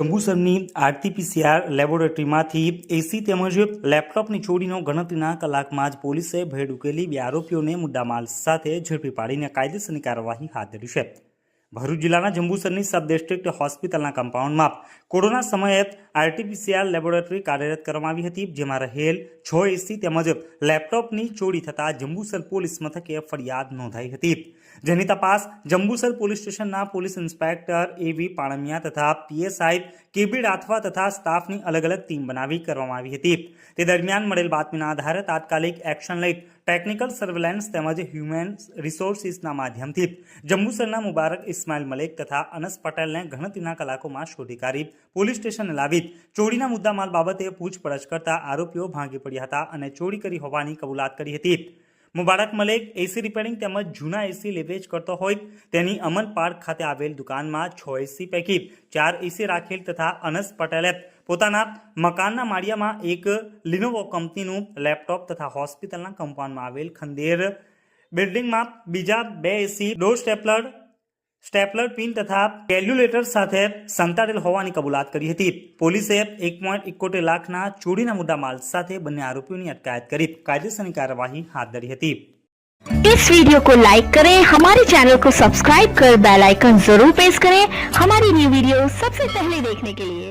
જંબુસરની RTPCR લેબોરેટરીમાંથી એસી તેમજ લેપટોપની ચોરીનો ગણતરીના કલાકમાં જ પોલીસે ભેડ ઉકેલી બે આરોપીઓને મુદ્દામાલ સાથે ઝડપી પાડીને કાયદેસરની કાર્યવાહી હાથ ધરી છે. ભરૂચ જિલ્લાના જંબુસરની સબ ડિસ્ટ્રિક્ટ હોસ્પિટલના કમ્પાઉન્ડમાં કોરોના સમયે આરટીપીસીઆર લેબોરેટરી કાર્યરત કરવામાં આવી હતી, જેમાં રહેલ છ એસી તેમજ લેપટોપની ચોરી થતાં જંબુસર પોલીસ મથકે ફરિયાદ નોંધાઈ હતી. જેની તપાસ જંબુસર પોલીસ સ્ટેશનના police inspector A V Panmiya તથા પીએસઆઈ કેબી આથવા તથા સ્ટાફની અલગ અલગ ટીમ બનાવી કરવામાં આવી હતી. તે દરમિયાન મળેલ બાતમીના આધારે તાત્કાલિક એક્શન લઈ ટેકનિકલ સર્વેલન્સ તેમજ હ્યુમન રિસોર્સિસના માધ્યમથી જંબુસરના મુબારક ઇસ્માઇલ મલેક તથા અનસ પટેલને ગણતરીના કલાકોમાં શોધી કાઢી પોલીસ સ્ટેશન લાવી ચોરીના મુદ્દામાલ બાબતે પૂછપરછ કરતા આરોપીઓ ભાંગી પડ્યા હતા અને ચોરી કરી હોવાની કબૂલાત કરી હતી. મુબારક મલેક એસી રિપેરિંગ તેમજ જૂના એસી લેવેજ કરતો હોય તેની અમન પાર્ક ખાતે આવેલ દુકાનમાં છ એસી પૈકી ચાર એસી રાખેલ તથા અનસ પટેલે પોતાના મકાનના માળિયામાં એક લિનોવો કંપનીનું લેપટોપ તથા હોસ્પિટલના કમ્પાઉન્ડમાં આવેલ ખંદેર. બિલ્ડિંગમાં બીજા બે AC door stapler stapler pin તથા કેલ્ક્યુલેટર સાથે સંતાડેલ હોવાની કબૂલાત કરી હતી પોલીસે એક પોઈન્ટ એકોતેર લાખના ચોરીના મુદ્દામાલ સાથે બંને આરોપીઓની અટકાયત કરી કાયદેસરની કાર્યવાહી હાથ ધરી હતી इस वीडियो को लाइक करें हमारे चैनल को सब्सक्राइब कर बेल आइकन जरूर प्रेस करें हमारी न्यू वीडियो सबसे पहले देखने के लिए